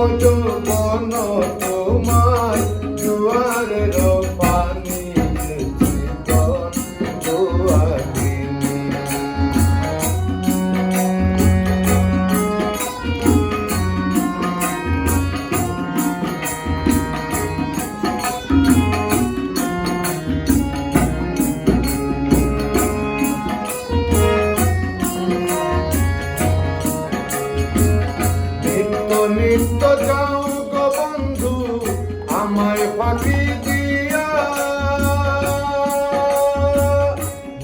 বন যাও গো বন্ধু, আমায় ফাঁকি দিয়া।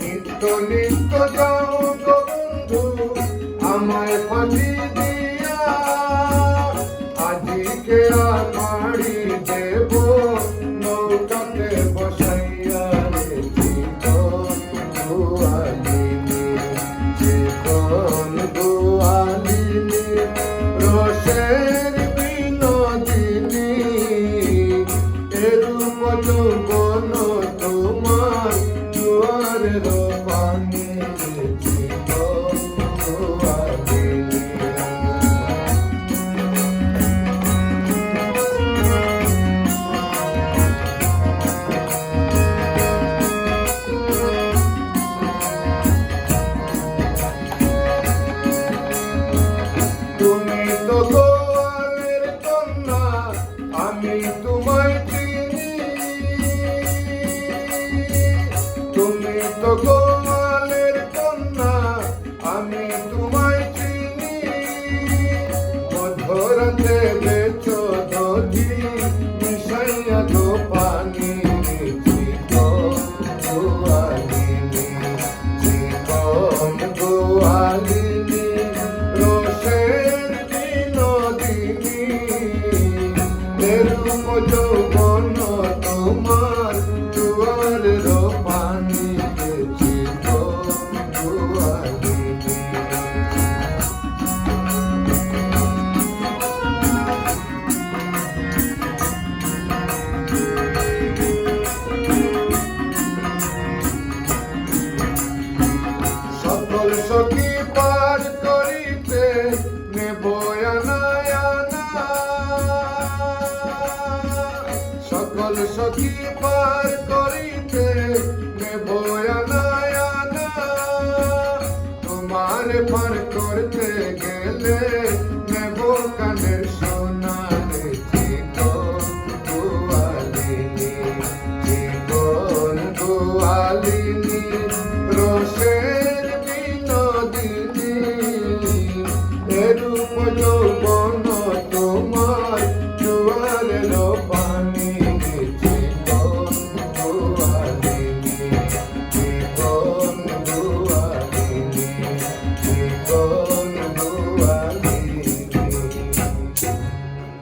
নিত্য নিত্য যাও গো বন্ধু, আমায় ফাঁকি দিয়া। আজিকে দেব তুমি তো কন্যা আমি তোমায় চিনি। মধুরতে বেচো দধি মিশাইয়া দো পানি জীবন সখী পার করিতে নেব আনায়ানা। তোমার পার করতে গেলে নেব কানের